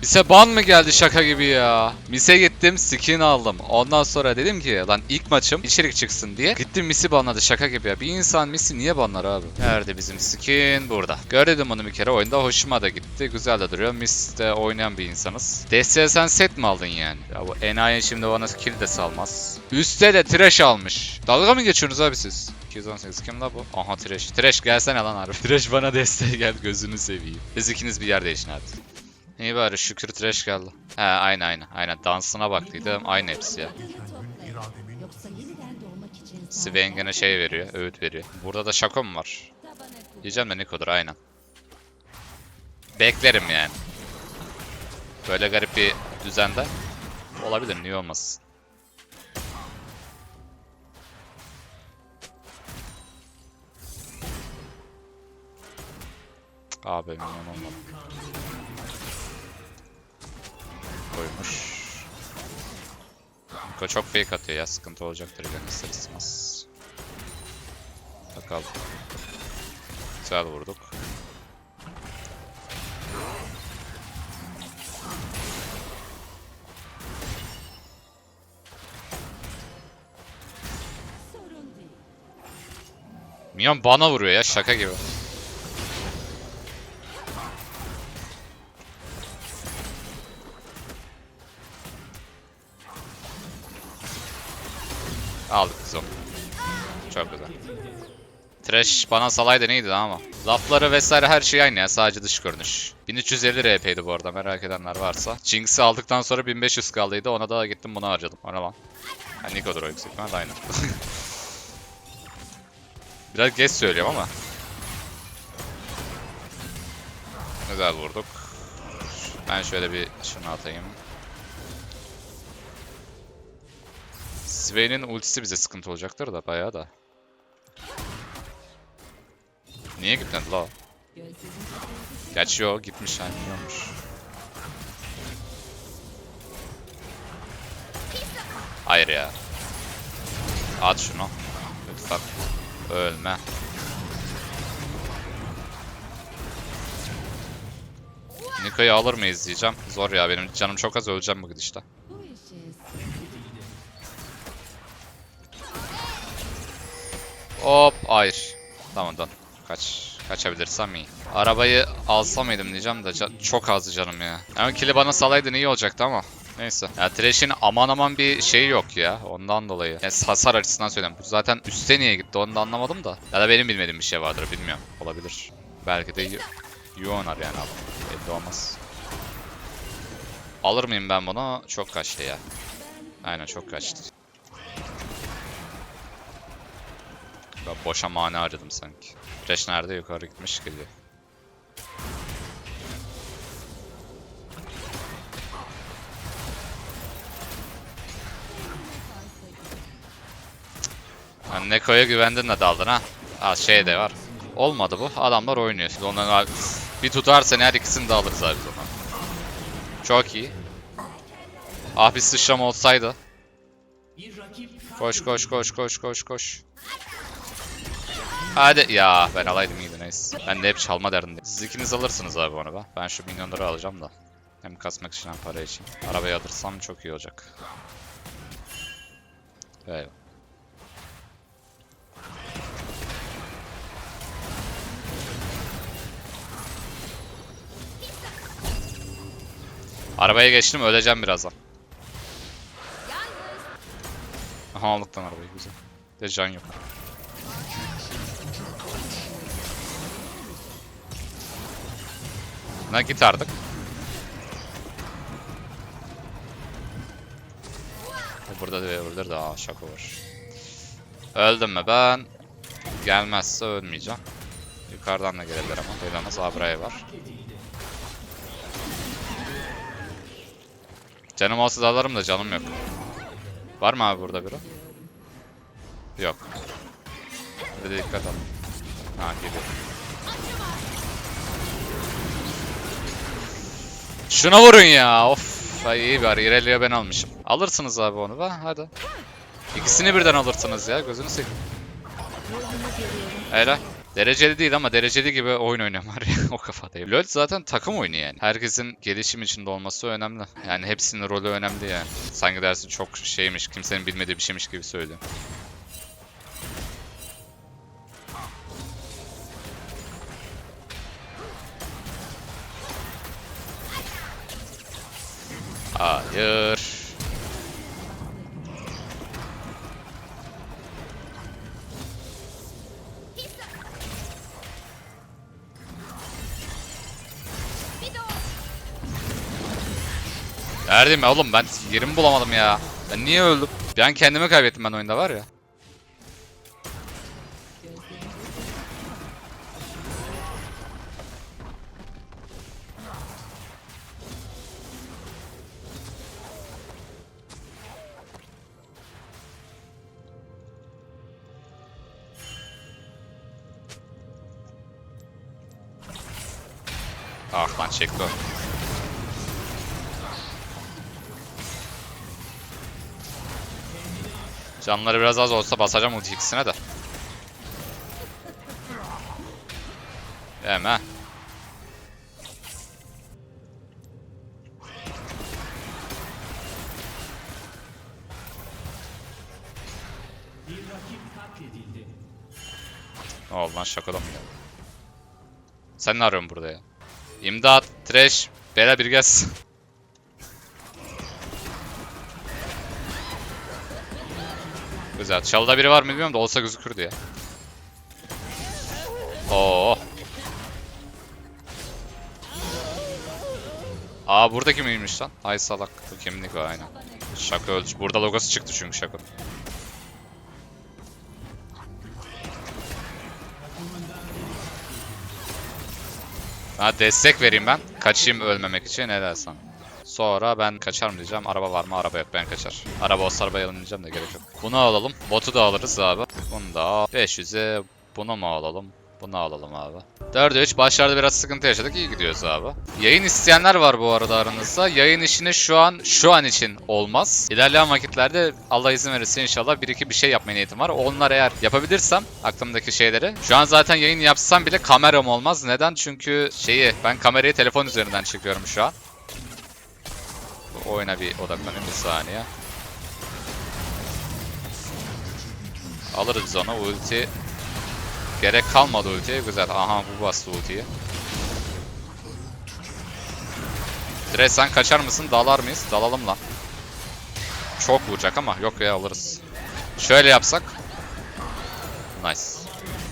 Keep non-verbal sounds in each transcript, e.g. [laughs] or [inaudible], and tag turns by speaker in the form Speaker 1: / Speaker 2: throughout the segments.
Speaker 1: Mise ban mı geldi şaka gibi ya? Mise gittim skin aldım. Ondan sonra dedim ki lan ilk maçım içerik çıksın diye. Gittim Misi banladı şaka gibi ya. Bir insan Misi niye banlar abi? Nerede bizim skin? Burada. Gördüm onu bir kere oyunda hoşuma da gitti. Güzel de duruyor. Mis'te oynayan bir insanız. Desteğe sen set mi aldın yani? Ya bu enayi şimdi bana kill de salmaz. Üste de trash almış. Dalga mı geçiyorsunuz abi siz? 218 kim la bu? Aha Trash. Trash gelsene lan harbi. [laughs] Trash bana desteğe gel gözünü seveyim. Biz ikiniz bir yer değişin hadi. İyi bari şükür Trash geldi. He aynı aynı. Aynen dansına baktıydım. Aynı hepsi ya.
Speaker 2: Yoksa yeniden doğmak için
Speaker 1: Swain gene şey veriyor. Öğüt veriyor. Burada da Shaco mu var? Diyeceğim de Niko'dur aynen. Beklerim yani. Böyle garip bir düzende. Olabilir niye olmasın. Abi minyon olmadı. Koymuş. Niko çok fake atıyor ya sıkıntı olacaktır gene ister istemez. Bakalım. Güzel vurduk. Minyon bana vuruyor ya şaka gibi. Aldık onu. Çok güzel. Trash bana salaydı neydi ama. Lafları vesaire her şey aynı ya sadece dış görünüş. 1350 RP'ydi bu arada merak edenler varsa. Jinx'i aldıktan sonra 1500 kaldıydı ona da gittim bunu harcadım. O ne lan? Ha Niko'dur o yüksek ihtimalle aynen. [laughs] Biraz geç söylüyorum ama. Güzel vurduk. Ben şöyle bir şunu atayım. Swain'in ultisi bize sıkıntı olacaktır da bayağı da. Niye gitmedi la? Gerçi yok gitmiş yani yiyormuş. Hayır ya. At şunu. Lütfen. Ölme. Niko'yu alır mıyız diyeceğim. Zor ya benim canım çok az öleceğim bu gidişte. Hop hayır. Tamam dön. Kaç. Kaçabilirsem iyi. Arabayı alsam mıydım diyeceğim de çok azdı canım ya. Ama kili bana salaydın iyi olacaktı ama. Neyse. Ya Thresh'in aman aman bir şeyi yok ya. Ondan dolayı. Yani hasar açısından söyleyeyim. Bu zaten üste niye gitti onu da anlamadım da. Ya da benim bilmediğim bir şey vardır bilmiyorum. Olabilir. Belki de y- iyi oynar yani abi. Belli olmaz. Alır mıyım ben bunu? Çok kaçtı ya. Aynen çok kaçtı. Ben boşa mana harcadım sanki. Thresh nerede? Yukarı gitmiş geliyor. Hani Neko'ya güvendin de daldın ha. Ha şey de var. Olmadı bu. Adamlar oynuyor. Şimdi onların bir tutarsa her ikisini de alırız abi zaman. Çok iyi. Ah bir sıçrama olsaydı. Koş koş koş koş koş koş. Hadi ya ben alaydım iyiydi neyse. Ben de hep çalma derdindeyim. Siz ikiniz alırsınız abi onu be. Ben şu milyonları alacağım da. Hem kasmak için hem para için. Arabayı alırsam çok iyi olacak. Eyvallah. Arabaya geçtim öleceğim birazdan. Aha aldık arabayı güzel. De can yok. Ne git artık. Burada da öldür de aa şaka var. Öldüm mü ben? Gelmezse ölmeyeceğim. Yukarıdan da gelirler ama. Gelemez Abra'ya var. Canım olsa da alırım da canım yok. Var mı abi burada biri? Yok. Bir de dikkat al. Ha geliyor. Şuna vurun ya. Of. Ay iyi bari. İrelia'ya ben almışım. Alırsınız abi onu be. Hadi. İkisini birden alırsınız ya. Gözünü seveyim. Helal. Dereceli değil ama dereceli gibi oyun oynuyorum [laughs] var ya o kafadayım. LoL zaten takım oyunu yani. Herkesin gelişim içinde olması önemli. Yani hepsinin rolü önemli yani. Sanki dersi çok şeymiş, kimsenin bilmediği bir şeymiş gibi söylüyorum. Hayır. Ya oğlum ben yerimi bulamadım ya. Ben niye öldüm? Ben kendimi kaybettim ben oyunda var ya. Lan. Canları biraz az olsa basacağım ulti ikisine de. Hemen. Ne oldu lan şakadan mı geldi? Sen ne arıyorsun burada ya? İmdat, trash, bela bir gelsin. Güzel. Çalıda biri var mı bilmiyorum da olsa gözükürdü ya. Oo. Aa burada kimiymiş lan? Ay salak. Bu kimlik o aynen. Şaka öldü. Burada logosu çıktı çünkü şaka. Ha destek vereyim ben. Kaçayım ölmemek için ne dersen. Sonra ben kaçar mı diyeceğim. Araba var mı? Araba yok ben kaçar. Araba olsa arabaya alınacağım da gerek yok. Bunu alalım. Botu da alırız abi. Bunu da al. 500'e bunu mu alalım? Bunu alalım abi. 4'e 3 başlarda biraz sıkıntı yaşadık. İyi gidiyoruz abi. Yayın isteyenler var bu arada aranızda. Yayın işini şu an şu an için olmaz. İlerleyen vakitlerde Allah izin verirse inşallah bir iki bir şey yapmaya niyetim var. Onlar eğer yapabilirsem aklımdaki şeyleri. Şu an zaten yayın yapsam bile kameram olmaz. Neden? Çünkü şeyi ben kamerayı telefon üzerinden çekiyorum şu an. Bu oyuna bir odaklanayım bir saniye. Alırız biz onu. Ulti Gerek kalmadı ultiye. Güzel. Aha bu bastı ultiyi. Dres sen kaçar mısın? Dalar mıyız? Dalalım lan. Çok vuracak ama yok ya alırız. Şöyle yapsak. Nice.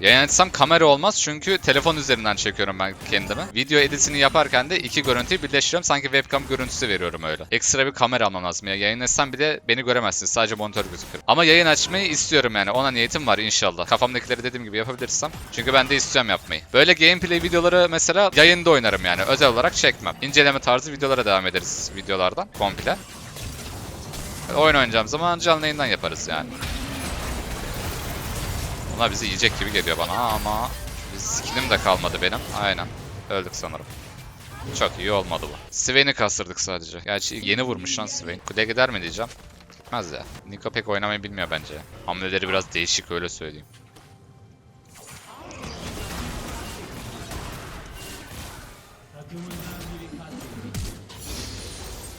Speaker 1: Yayın etsem kamera olmaz çünkü telefon üzerinden çekiyorum ben kendimi. Video editini yaparken de iki görüntüyü birleştiriyorum. Sanki webcam görüntüsü veriyorum öyle. Ekstra bir kamera almam lazım ya. Yayın etsem bile beni göremezsiniz. Sadece monitör gözükür. Ama yayın açmayı istiyorum yani. Ona niyetim var inşallah. Kafamdakileri dediğim gibi yapabilirsem. Çünkü ben de istiyorum yapmayı. Böyle gameplay videoları mesela yayında oynarım yani. Özel olarak çekmem. İnceleme tarzı videolara devam ederiz videolardan komple. Oyun oynayacağım zaman canlı yayından yaparız yani. Bunlar bizi yiyecek gibi geliyor bana ama skillim de kalmadı benim. Aynen. Öldük sanırım. Çok iyi olmadı bu. Swain'i kastırdık sadece. Gerçi yeni vurmuş lan Swain. Kule gider mi diyeceğim. Gitmez ya. Niko pek oynamayı bilmiyor bence. Hamleleri biraz değişik öyle söyleyeyim.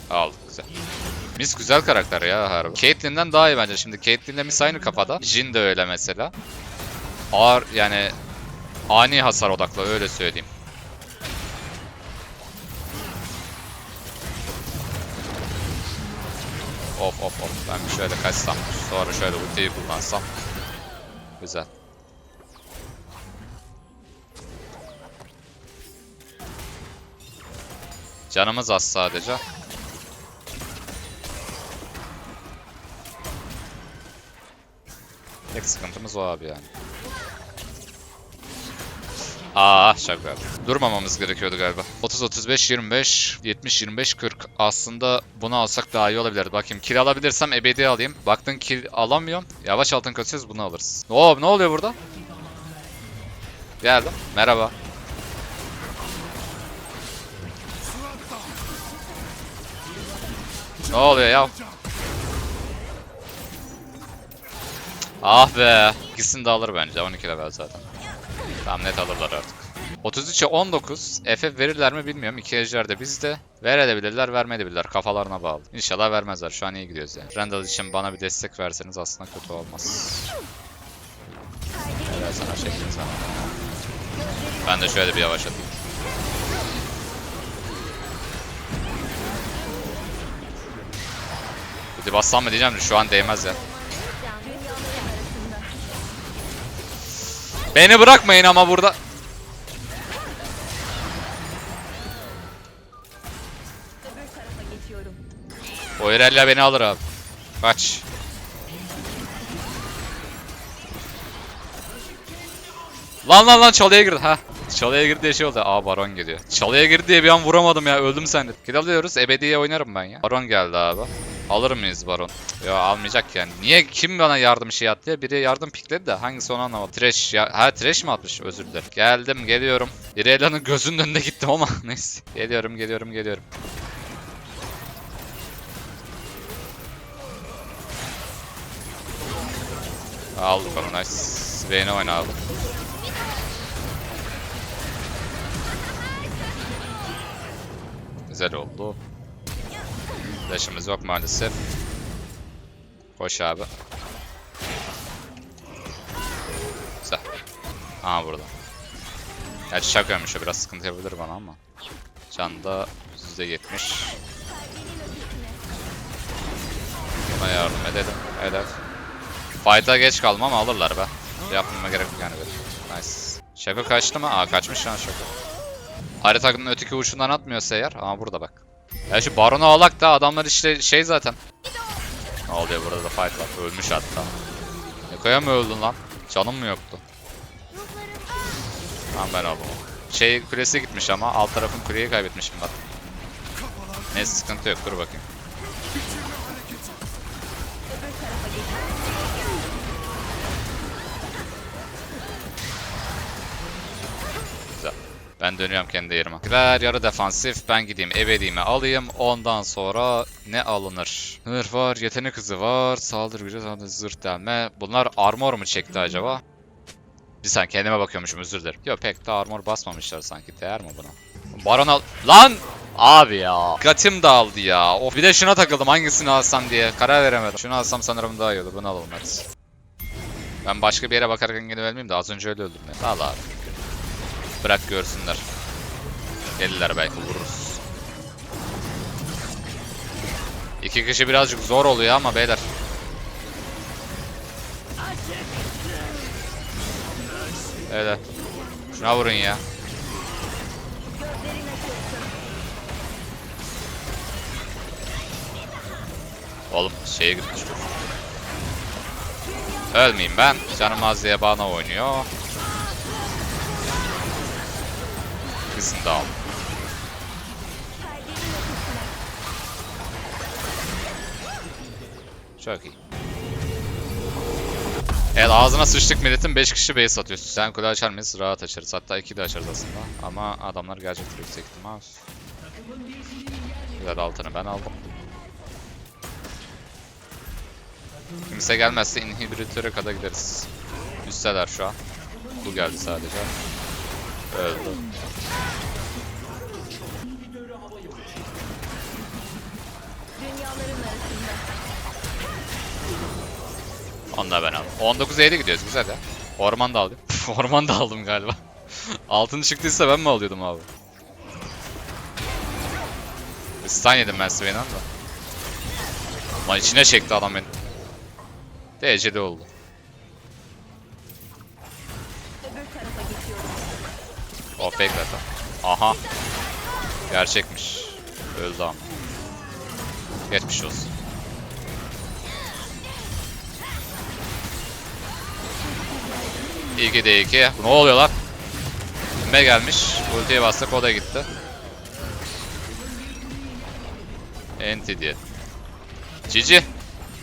Speaker 1: Aldık güzel. Miss güzel karakter ya harbi. Caitlyn'den daha iyi bence. Şimdi Caitlyn'le Miss aynı kafada. Jin de öyle mesela. Ağır yani ani hasar odaklı öyle söyleyeyim. Of of of. Ben şöyle kaçsam. Sonra şöyle ultiyi kullansam. Güzel. Canımız az sadece. Tek sıkıntımız o abi yani. Aa şaka. Durmamamız gerekiyordu galiba. 30 35 25 70 25 40. Aslında bunu alsak daha iyi olabilirdi. Bakayım kill alabilirsem ebedi alayım. Baktın kill alamıyorum. Yavaş altın kaçıyoruz bunu alırız. Oo ne oluyor burada? Geldim. Merhaba. Ne oluyor ya? Ah be. İkisini de alır bence. 12 level zaten. Tamam net alırlar artık. 33'e 19. FF verirler mi bilmiyorum. İki ejder de bizde. Verebilirler, vermeyebilirler. Kafalarına bağlı. İnşallah vermezler. Şu an iyi gidiyoruz yani. Randall için bana bir destek verseniz aslında kötü olmaz. Helal sana şeklin sana. Ben de şöyle bir yavaşlatayım. Hadi bassam mı diyeceğim de şu an değmez ya. Beni bırakmayın ama burada. O Irelia beni alır abi. Kaç. Lan lan lan çalıya girdi ha. Çalıya girdi diye şey oldu. Aa baron geliyor. Çalıya girdi diye bir an vuramadım ya öldüm sandım. Kill alıyoruz ebediye oynarım ben ya. Baron geldi abi. Alır mıyız baron? Ya almayacak yani. Niye kim bana yardım şey attı ya? Biri yardım pikledi de hangisi onu anlamadım. Trash ya. Ha trash mi atmış? Özür dilerim. Geldim geliyorum. Irelia'nın gözünün önünde gittim ama [laughs] neyse. Geliyorum geliyorum geliyorum. Aldık onu nice. Vayne'e oyna abi. Güzel oldu. Flash'ımız yok maalesef. Koş abi. Güzel. Aha burada. Gerçi şakaymış o biraz sıkıntı yapabilir bana ama. Can da %70. Buna yardım edelim. Evet. Fight'a geç kalmam ama alırlar be. Yapmama gerek yok yani benim. Nice. Şaka kaçtı mı? Aa kaçmış şu an Şaka. Haritanın öteki uçundan atmıyorsa eğer. Ama burada bak. Ya şu Baron'u alak da adamlar işte şey zaten. Ne oluyor burada da fight var. Ölmüş hatta. Neko'ya mı öldün lan? Canım mı yoktu? Tamam ben oldum. Şey kulesi gitmiş ama alt tarafın kuleyi kaybetmişim bak. Neyse sıkıntı yok dur bakayım. Ben dönüyorum kendi yerime. Ver yarı defansif. Ben gideyim ebediğimi alayım. Ondan sonra ne alınır? Hınır var, yetenek hızı var, saldırı gücü, zırh delme. Bunlar armor mu çekti acaba? Bir saniye kendime bakıyormuşum özür dilerim. Yok pek de armor basmamışlar sanki. Değer mi buna? Baron al... Lan! Abi ya. Gatim dağıldı ya. Of bir de şuna takıldım hangisini alsam diye. Karar veremedim. Şunu alsam sanırım daha iyi olur. Bunu alalım hadi. Ben başka bir yere bakarken gene ölmeyeyim de az önce öyle öldüm ya. Al abi. Bırak görsünler. Gelirler belki vururuz. İki kişi birazcık zor oluyor ama beyler. Evet. Şuna vurun ya. Oğlum şeye gitmiş dur. Ölmeyeyim ben. Canım az diye bana oynuyor. Kızını da al. Çok iyi. Evet ağzına sıçtık milletin 5 kişi base atıyorsun. Sen kule açar mıyız? Rahat açarız. Hatta 2 de açarız aslında. Ama adamlar gelecektir yüksek ihtimal. Güzel altını ben aldım. Kimse gelmezse inhibitöre kadar gideriz. Üsteler şu an. Bu geldi sadece. Öldü. Onu da ben aldım. 19'a 7 gidiyoruz güzel ya. Orman da aldım. [laughs] Orman da aldım galiba. [laughs] Altın çıktıysa ben mi alıyordum abi? Stun yedim ben Swain'den da. Ama içine çekti adam beni. DC'de oldu. O fake zaten. Aha. Gerçekmiş. Öldü ama. Geçmiş olsun. İyi de iyi ki. Ne oluyor lan? Kime gelmiş? Ultiye bastık o da gitti. Enti diye. Cici.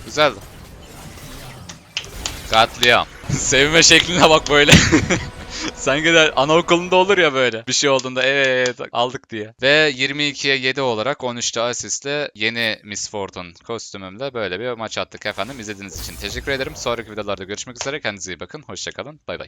Speaker 1: Güzeldi. Katliam. [laughs] Sevme şekline bak böyle. [laughs] [laughs] Sanki de anaokulunda olur ya böyle. Bir şey olduğunda evet aldık diye. Ve 22'ye 7 olarak 13'te asistle yeni Miss Fortune kostümümle böyle bir maç attık efendim. İzlediğiniz için teşekkür ederim. Sonraki videolarda görüşmek üzere. Kendinize iyi bakın. Hoşçakalın. Bay bay.